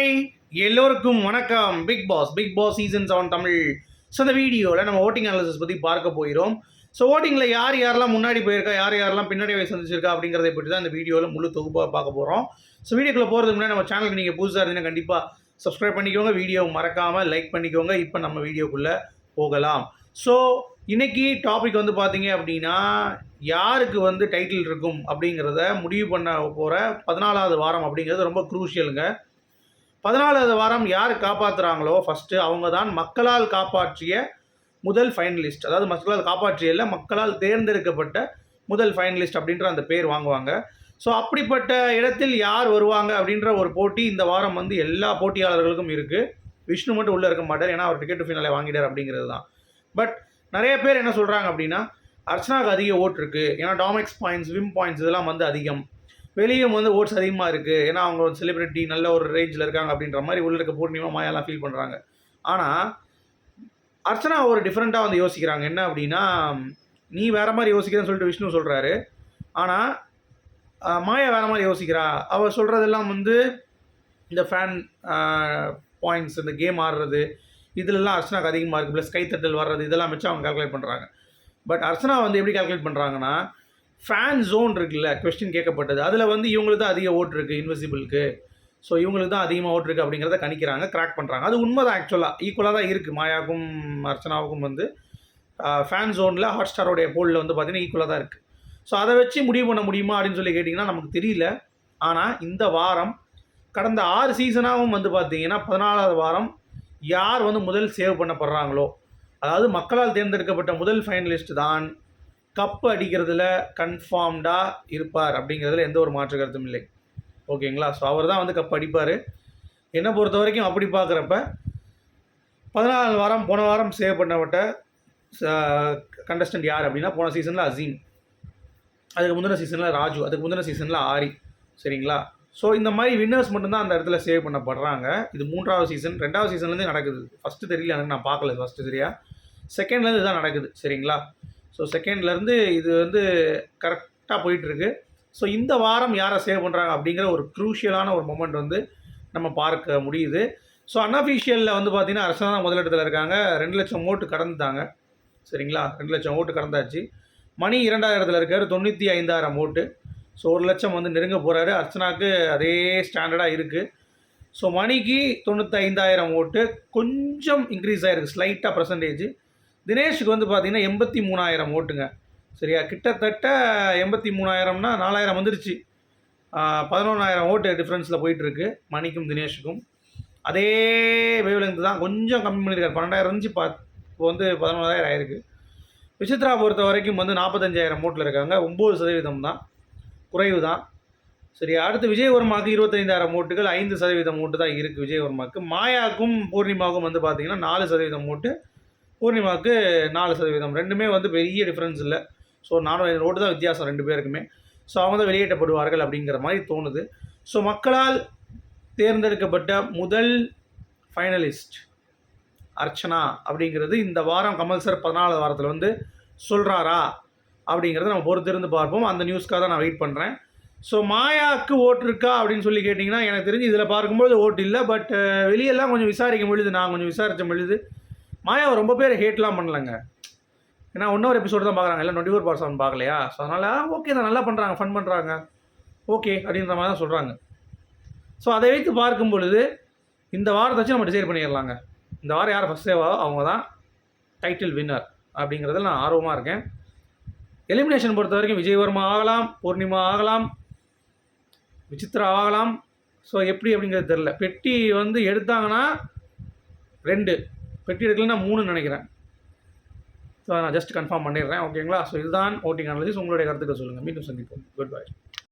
Hi எல்லோருக்கும் வணக்கம். Bigg Boss Bigg Boss season seven Tamil. So இந்த வீடியோவில் நம்ம ஓட்டிங் அனாலிசிஸ் பற்றி பார்க்க போயிடும் ஸோ ஓட்டிங்கில் யார் யாரெல்லாம் முன்னாடி போயிருக்கா யார் யாரெல்லாம் பின்னாடி போய் சந்திச்சிருக்கா அப்படிங்கிறத பற்றி தான் இந்த வீடியோவில் முழு தொகுப்பாக பார்க்க போகிறோம் ஸோ வீடியோக்குள்ளே போகிறதுக்கு முன்னாடி நம்ம சேனலுக்கு நீங்கள் புதுசாக இருந்தீங்கன்னா கண்டிப்பாக சப்ஸ்கிரைப் பண்ணிக்கோங்க. வீடியோ மறக்காமல் லைக் பண்ணிக்கோங்க. இப்போ நம்ம வீடியோக்குள்ளே போகலாம். ஸோ இன்றைக்கி டாபிக் வந்து பார்த்தீங்க அப்படின்னா யாருக்கு வந்து டைட்டில் இருக்கும் அப்படிங்கிறத முடிவு பண்ண போகிற பதினாலாவது வாரம் அப்படிங்கிறது ரொம்ப குரூஷியலுங்க பதினாலாவது வாரம் யார் காப்பாற்றுறாங்களோ ஃபஸ்ட்டு அவங்க தான் மக்களால் காப்பாற்றிய முதல் ஃபைனலிஸ்ட் அதாவது மக்களால் காப்பாற்றிய இல்லை மக்களால் தேர்ந்தெடுக்கப்பட்ட முதல் ஃபைனலிஸ்ட் அப்படின்ற அந்த பேர் வாங்குவாங்க. ஸோ அப்படிப்பட்ட இடத்தில் யார் வருவாங்க அப்படின்ற ஒரு போட்டி இந்த வாரம் வந்து எல்லா போட்டியாளர்களுக்கும் இருக்குது விஷ்ணு மட்டும் உள்ளே இருக்க மாட்டார் ஏன்னா அவர் டிக்கெட் ஃபினாலே வாங்கிட்டார் அப்படிங்கிறது தான். பட் நிறைய பேர் என்ன சொல்கிறாங்க அப்படின்னா அர்ச்சனாவுக்கு அதிக ஓட்டு இருக்குது ஏன்னா டாமிக்ஸ் பாயிண்ட்ஸ் விம் பாயிண்ட்ஸ் இதெல்லாம் வந்து அதிகம். வெளியும் வந்து ஓட்ஸ் அதிகமாக இருக்குது ஏன்னா அவங்க ஒரு செலிபிரிட்டி நல்ல ஒரு ரேஞ்சில் இருக்காங்க அப்படின்ற மாதிரி உள்ள இருக்க பூர்ணிமா மாயாலாம் ஃபீல் பண்ணுறாங்க ஆனால் அர்ச்சனா ஒரு டிஃப்ரெண்ட்டாக வந்து யோசிக்கிறாங்க. என்ன அப்படின்னா நீ வேறு மாதிரி யோசிக்கிறேன்னு சொல்லிட்டு விஷ்ணு சொல்கிறாரு ஆனால் மாயா வேறு மாதிரி யோசிக்கிறா. அவள் சொல்கிறதெல்லாம் வந்து இந்த ஃபேன் பாயிண்ட்ஸ் இந்த கேம் ஆடுறது இதுலலாம் அர்ச்சனாக்கு அதிகமாக இருக்குது ப்ளஸ் கைத்தட்டல் வர்றது இதெல்லாம் வச்சு அவங்க கால்குலேட் பண்ணுறாங்க பட் அர்ச்சனா வந்து எப்படி கால்குலேட் பண்ணுறாங்கன்னா ஃபேன் ஜோன் இருக்குல்ல கொஸ்டின் கேட்கப்பட்டது. அதில் வந்து இவங்களுக்கு தான் அதிக ஓட்டு இருக்குது இன்விசிபிளுக்கு ஸோ இவங்களுக்கு தான் அதிகமாக ஓட்டு இருக்குது அப்படிங்கிறத கணிக்கிறாங்க கிராக் பண்ணுறாங்க அது உண்மை தான் ஆக்சுவலாக ஈக்குவலாக தான் இருக்குது மாயாவுக்கும் அர்ச்சனாவுக்கும் வந்து ஃபேன் ஜோனில் ஹாட் ஸ்டாரோடைய போலில் வந்து பார்த்திங்கன்னா ஈக்குவலாக தான் இருக்குது ஸோ அதை வச்சு முடிவு பண்ண முடியுமா அப்படின்னு சொல்லி கேட்டிங்கன்னா நமக்கு தெரியல. ஆனால் இந்த வாரம் கடந்த ஆறு சீசனாகவும் வந்து பார்த்திங்கன்னா பதினாலாவது வாரம் யார் வந்து முதல் சேவ் பண்ணப்படுறாங்களோ அதாவது மக்களால் தேர்ந்தெடுக்கப்பட்ட முதல் ஃபைனலிஸ்ட் தான் கப்பு அடிக்கிறதுல கன்ஃபார்ம்டாக இருப்பார் அப்படிங்கிறதுல எந்த ஒரு மாற்று கருத்தும் இல்லை. ஓகேங்களா? ஸோ அவர் தான் வந்து கப் அடிப்பார். என்னை பொறுத்த வரைக்கும் அப்படி பார்க்குறப்ப பதினாலு வாரம் போன வாரம் சேவ் பண்ணப்பட்ட கண்டஸ்டன்ட் யார் அப்படின்னா போன சீசனில் அசீம். அதுக்கு முந்தின சீசனில் ராஜு. அதுக்கு முந்தின சீசனில் ஆரி. சரிங்களா? ஸோ இந்த மாதிரி வின்னர்ஸ் மட்டும்தான் அந்த இடத்துல சேவ் பண்ணப்படுறாங்க. இது மூன்றாவது சீசன் ரெண்டாவது சீசன்லேருந்து நடக்குது. ஃபஸ்ட்டு தெரியல எனக்கு நான் பார்க்கல. ஃபஸ்ட்டு சரியா? செகண்ட்லேருந்து இதுதான் நடக்குது. சரிங்களா? ஸோ செகண்ட்லேருந்து இது வந்து கரெக்டாக போயிட்டுருக்கு. ஸோ இந்த வாரம் யாரை சேவ் பண்ணுறாங்க அப்படிங்கிற ஒரு க்ரூஷியலான ஒரு மூமெண்ட் வந்து நம்ம பார்க்க முடியுது. ஸோ அன்அஃபிஷியலில் வந்து பார்த்திங்கன்னா அரசாங்கம் தான் முதலிடத்தில் இருக்காங்க. ரெண்டு லட்சம் ஓட்டு கடந்துட்டாங்க. சரிங்களா? ரெண்டு லட்சம் ஓட்டு கடந்தாச்சு. மணி இரண்டாயிரத்தில் இருக்கார். தொண்ணூற்றி ஐந்தாயிரம் ஓட்டு. ஸோ ஒரு லட்சம் வந்து நெருங்க போகிறாரு அர்ச்சனாவுக்கு அதே ஸ்டாண்டர்டாக இருக்குது ஸோ மணிக்கு தொண்ணூற்றி ஐந்தாயிரம் ஓட்டு. கொஞ்சம் இன்க்ரீஸ் ஆகிருக்கு ஸ்லைட்டாக பர்சன்டேஜ் தினேஷுக்கு வந்து பார்த்திங்கன்னா எண்பத்தி மூணாயிரம் ஓட்டுங்க. சரியா? கிட்டத்தட்ட எண்பத்தி மூணாயிரம்னா நாலாயிரம் வந்துருச்சு. பதினொன்றாயிரம் ஓட்டு டிஃப்ரென்ஸில் போயிட்டுருக்கு மணிக்கும் தினேஷுக்கும். அதே வேவ்லெங்க் தான் கொஞ்சம் கம்மி பண்ணியிருக்காரு. பன்னெண்டாயிரம் இருந்துச்சு பா இப்போ வந்து பதினொன்றாயிரம் ஆயிருக்கு. விசித்ரா பொறுத்த வரைக்கும் வந்து நாற்பத்தஞ்சாயிரம் ஓட்டில் இருக்காங்க. ஒம்பது சதவீதம் தான். குறைவு தான். சரி அடுத்து விஜயவர்மாவுக்கு இருபத்தைந்தாயிரம் ஓட்டுகள் ஐந்து சதவீதம் ஓட்டு தான் இருக்குது விஜயவர்மாவுக்கு. மாயாவுக்கும் பூர்ணிமாவுக்கும் வந்து பார்த்திங்கன்னா நாலு சதவீதம் ஓட்டு பூர்ணிமாவுக்கு நாலு சதவீதம். ரெண்டுமே வந்து பெரிய டிஃப்ரென்ஸ் இல்லை. ஸோ நானும் ஐநூறு ஓட்டு தான் வித்தியாசம் ரெண்டு பேருக்குமே. ஸோ அவங்க தான் வெளியேற்றப்படுவார்கள் அப்படிங்கிற மாதிரி தோணுது. ஸோ மக்களால் தேர்ந்தெடுக்கப்பட்ட முதல் ஃபைனலிஸ்ட் அர்ச்சனா அப்படிங்கிறது இந்த வாரம் கமல் சார் பதினாலாவது வாரத்தில் வந்து சொல்கிறாரா அப்படிங்கிறத நம்ம பொறுத்திருந்து பார்ப்போம். அந்த நியூஸ்க்காக தான் நான் வெயிட் பண்ணுறேன் ஸோ மாயாவுக்கு ஓட்டு இருக்கா அப்படின்னு சொல்லி கேட்டிங்கன்னா எனக்கு தெரிஞ்சு இதில் பார்க்கும்போது ஓட்டு இல்லை. பட் வெளியெல்லாம் கொஞ்சம் விசாரிக்க பொழுது நான் கொஞ்சம் விசாரித்த பொழுது மாயாவை ரொம்ப பேர் ஹேட்லாம் பண்ணலங்க. ஏன்னா இன்னொரு எபிசோடு தான் பார்க்குறாங்க. இல்லை டுவெண்ட்டி ஃபோர் பார் செவன் பார்க்கலையா? ஸோ அதனால் ஓகே தான் நல்லா பண்ணுறாங்க ஃபன் பண்ணுறாங்க ஓகே அப்படின்ற மாதிரி தான் சொல்கிறாங்க ஸோ அதை வைத்து பார்க்கும் பொழுது இந்த வாரத்தை வச்சு நம்ம டிசைட் பண்ணிடலாங்க. இந்த வாரம் யார் ஃபஸ்ட் சேவோ அவங்க தான் டைட்டில் வின்னர் அப்படிங்கிறதுல நான் ஆர்வமாக இருக்கேன். எலிமினேஷன் பொறுத்த வரைக்கும் விஜயவர்மா ஆகலாம் பூர்ணிமா ஆகலாம் விசித்ரா ஆகலாம். ஸோ எப்படி அப்படிங்கிறது தெரில பெட்டி வந்து எடுத்தாங்கன்னா ரெண்டு. பெட்டி எடுக்கலன்னா மூணுன்னு நினைக்கிறேன். ஸோ நான் ஜஸ்ட் கன்ஃபார்ம் பண்ணிடுறேன் ஓகேங்களா ஸோ இதுதான் ஓட்டிங் அனாலிசிஸ் உங்களுடைய கருத்துக்கள் சொல்லுங்கள் மீண்டும் சந்திப்போம். Good bye